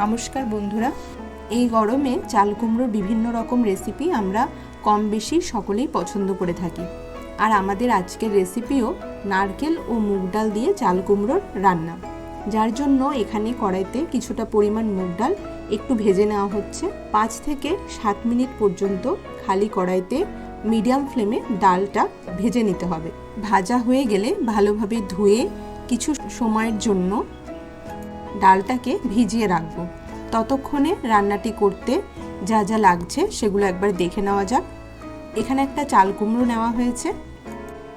নমস্কার বন্ধুরা। এই গরমে চাল কুমড়োর বিভিন্ন রকম রেসিপি আমরা কম বেশি সকলেই পছন্দ করে থাকি। আর আমাদের আজকের রেসিপিও নারকেল ও মুগ ডাল দিয়ে চাল কুমড়োর রান্না। যার জন্য এখানে কড়াইতে কিছুটা পরিমাণ মুগ ডাল একটু ভেজে নেওয়া হচ্ছে। পাঁচ থেকে সাত মিনিট পর্যন্ত খালি কড়াইতে মিডিয়াম ফ্লেমে ডালটা ভেজে নিতে হবে। ভাজা হয়ে গেলে ভালোভাবে ধুয়ে কিছু সময়ের জন্য ডালটাকে ভিজিয়ে রাখব। ততক্ষণে রান্নাটি করতে যা যা লাগছে সেগুলো একবার দেখে নেওয়া যাক। এখানে একটা চাল কুমড়ো নেওয়া হয়েছে।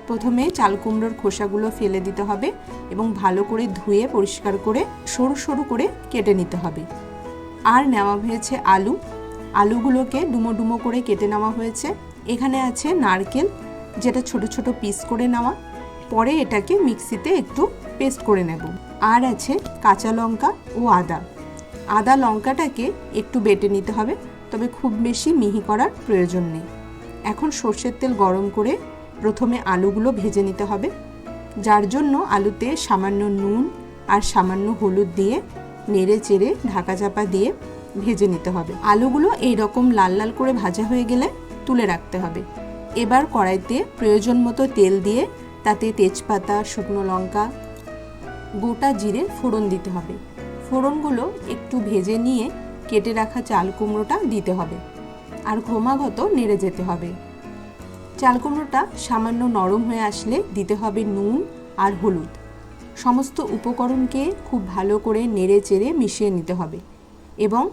প্রথমে চাল কুমড়োর খোসাগুলো ফেলে দিতে হবে এবং ভালো করে ধুয়ে পরিষ্কার করে সরু সরু করে কেটে নিতে হবে। আর নেওয়া হয়েছে আলু। আলুগুলোকে ডুমো ডুমো করে কেটে নেওয়া হয়েছে। এখানে আছে নারকেল, যেটা ছোট ছোট পিস করে নেওয়া। পরে এটাকে মিক্সিতে একটু পেস্ট করে নেব। আর আছে কাঁচা লঙ্কা ও আদা। আদা লঙ্কাটাকে একটু বেটে নিতে হবে, তবে খুব বেশি মিহি করার প্রয়োজন নেই। এখন সর্ষের তেল গরম করে প্রথমে আলুগুলো ভেজে নিতে হবে। যার জন্য আলুতে সামান্য নুন আর সামান্য হলুদ দিয়ে নেড়ে চেড়ে ঢাকা চাপা দিয়ে ভেজে নিতে হবে। আলুগুলো এই রকম লাল লাল করে ভাজা হয়ে গেলে তুলে রাখতে হবে। এবার কড়াইতে প্রয়োজন মতো তেল দিয়ে তাতে তেজপাতা, শুকনো লঙ্কা, গোটা জিরে ফোড়ন দিতে হবে। ফোড়নগুলো একটু ভেজে নিয়ে কেটে রাখা চাল কুমড়োটা দিতে হবে আর ক্রমাগত নেড়ে যেতে হবে। চাল কুমড়োটা সামান্য নরম হয়ে আসলে দিতে হবে নুন আর হলুদ। সমস্ত উপকরণকে খুব ভালো করে নেড়ে চেড়ে মিশিয়ে নিতে হবে এবং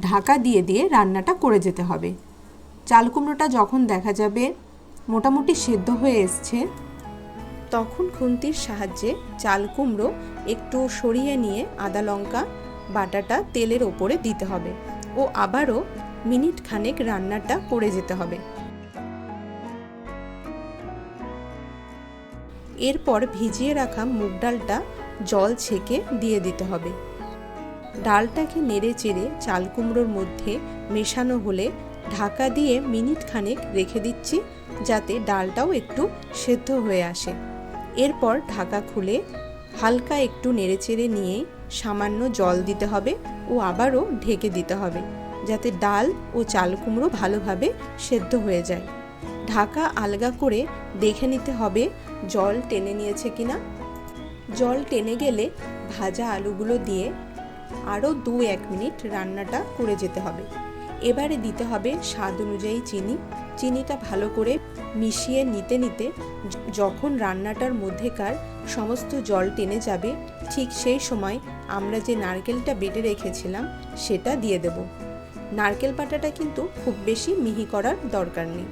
ঢাকা দিয়ে দিয়ে রান্নাটা করে যেতে হবে। চাল কুমড়োটা যখন দেখা যাবে মোটামুটি সেদ্ধ হয়ে এসছে তখন খুন্তির সাহায্যে চাল কুমড়ো একটু সরিয়ে নিয়ে আদা লঙ্কা, বাটাটা তেলের ওপরে দিতে হবে ও আবারও মিনিট খানেক রান্নাটা করে যেতে হবে। এরপর ভিজিয়ে রাখা মুগ ডালটা জল ছেঁকে দিয়ে দিতে হবে। ডালটাকে নেড়ে চেড়ে চাল কুমড়োর মধ্যে মেশানো হলে ঢাকা দিয়ে মিনিট খানেক রেখে দিচ্ছি যাতে ডালটাও একটু সেদ্ধ হয়ে আসে। এরপর ঢাকা খুলে হালকা একটু নেড়েচেড়ে নিয়ে সামান্য জল দিতে হবে ও আবারও ঢেকে দিতে হবে, যাতে ডাল ও চাল কুমড়ো ভালোভাবে সেদ্ধ হয়ে যায়। ঢাকা আলগা করে দেখে নিতে হবে জল টেনে নিয়েছে কিনা। জল টেনে গেলে ভাজা আলুগুলো দিয়ে আরও দু এক মিনিট রান্নাটা করে যেতে হবে। এবারে দিতে হবে স্বাদ অনুযায়ী চিনি। চিনিটা ভালো করে মিশিয়ে নিতে নিতে যখন রান্নাটার মধ্যেকার সমস্ত জল টেনে যাবে, ঠিক সেই সময় আমরা যে নারকেলটা বেটে রেখেছিলাম, সেটা দিয়ে দেব। নারকেল পাটাটা কিন্তু খুব বেশি মিহি করার দরকার নেই।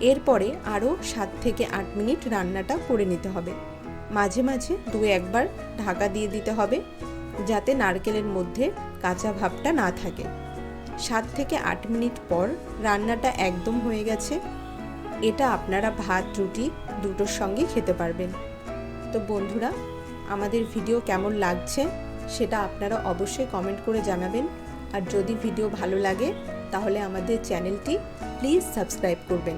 এরপরে আরও সাত থেকে আট মিনিট রান্নাটা করে নিতে হবে। মাঝে মাঝে দু একবার ঢাকা দিয়ে দিতে হবে, যাতে নারকেলের মধ্যে কাঁচা ভাবটা না থাকে। সাত থেকে আট মিনিট পর রান্নাটা একদম হয়ে গেছে। এটা আপনারা ভাত, রুটি দুটোর সঙ্গে খেতে পারবেন। তো বন্ধুরা, আমাদের ভিডিও কেমন লাগছে সেটা আপনারা অবশ্যই কমেন্ট করে জানাবেন। আর যদি ভিডিও ভালো লাগে, তাহলে আমাদের চ্যানেলটি প্লিজ সাবস্ক্রাইব করবেন।